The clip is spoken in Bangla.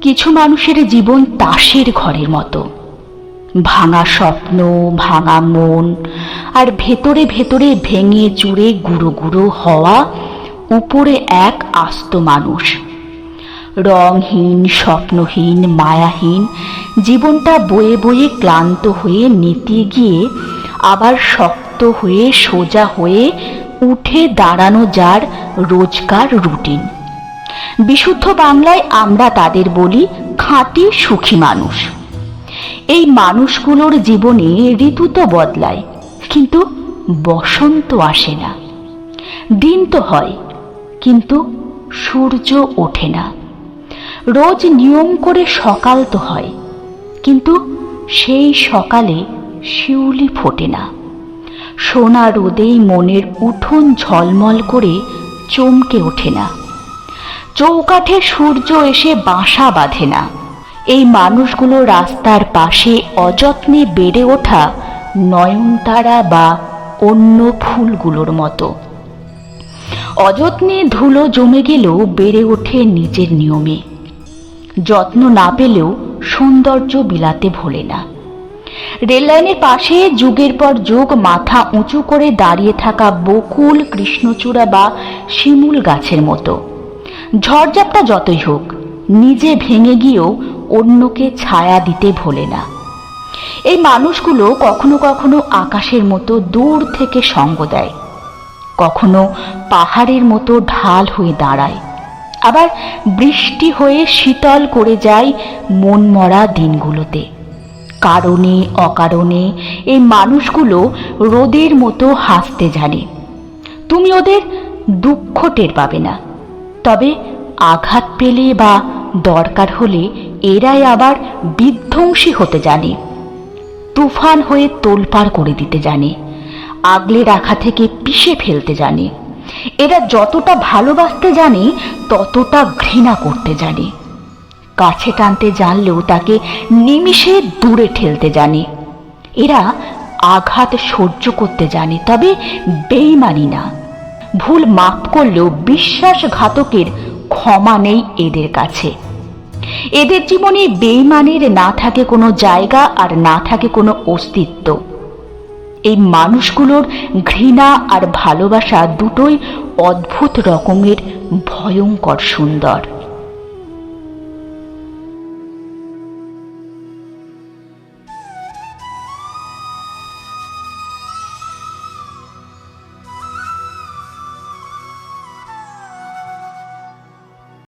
কিছু মানুষের জীবন তাসের ঘরের মতো। ভাঙা স্বপ্ন, ভাঙা মন, আর ভেতরে ভেতরে ভেঙে চুরে গুঁড়ো গুঁড়ো হওয়া উপরে এক আস্ত মানুষ। রংহীন স্বপ্নহীন, মায়াহীন, জীবনটা বয়ে বয়ে ক্লান্ত হয়ে নেতিয়ে গিয়ে আবার শক্ত হয়ে সোজা হয়ে উঠে দাঁড়ানো যার রোজকার রুটিন। বিশুদ্ধ বাংলায় আমরা তাদের বলি খাঁটি সুখী মানুষ। এই মানুষগুলোর জীবনে ঋতু তো বদলায়, কিন্তু বসন্ত আসে না। দিন তো হয়, কিন্তু সূর্য ওঠে না। রোজ নিয়ম করে সকাল তো হয়, কিন্তু সেই সকালে শিউলি ফোটে না। সোনা রোদেই মনের উঠোন ঝলমল করে চমকে ওঠে না। চৌকাঠে সূর্য এসে বাসা বাঁধে না। এই মানুষগুলো রাস্তার পাশে অযত্নে বেড়ে ওঠা নয়নতারা বা অন্য ফুলগুলোর মতো। অযত্নে ধুলো জমে গেলেও বেড়ে ওঠে নিজের নিয়মে। যত্ন না পেলেও সৌন্দর্য বিলাতে ভোলে না। রেললাইনের পাশে যুগের পর যুগ মাথা উঁচু করে দাঁড়িয়ে থাকা বকুল কৃষ্ণচূড়া বা শিমুল গাছের মতো। ঝড়ঝাপটা যতই হোক, নিজে ভেঙে গিয়েও অন্যকে ছায়া দিতে ভোলে না। এই মানুষগুলো কখনো কখনো আকাশের মতো দূর থেকে সঙ্গ দেয়। কখনো পাহাড়ের মতো ঢাল হয়ে দাঁড়ায়। আবার বৃষ্টি হয়ে শীতল করে যায় মন মরা দিনগুলোতে। কারণে, অকারণে এই মানুষগুলো রোদের মতো হাসতে জানে। তুমি ওদের দুঃখ টের পাবে না। তবে আঘাত পেলে বা দরকার হলে এরাই আবার বিধ্বংসী হতে জানে। তুফান হয়ে তোলপাড় করে দিতে জানে। আগলে রাখা থেকে পিষে ফেলতে জানে। এরা যতটা ভালোবাসতে জানে, ততটা ঘৃণা করতে জানে। কাছে টানতে জানলেও তাকে নিমিষে দূরে ঠেলতে জানে। এরা আঘাত সহ্য করতে জানে, তবে বেইমানি না। ভুল মাফ করলেও বিশ্বাসঘাতকের ক্ষমা নেই এদের কাছে। এদের জীবনে বেইমানের না থাকে কোনো জায়গা আর না থাকে কোনো অস্তিত্ব। এই মানুষগুলোর ঘৃণা আর ভালোবাসা দুটোই অদ্ভুত রকমের ভয়ঙ্কর সুন্দর।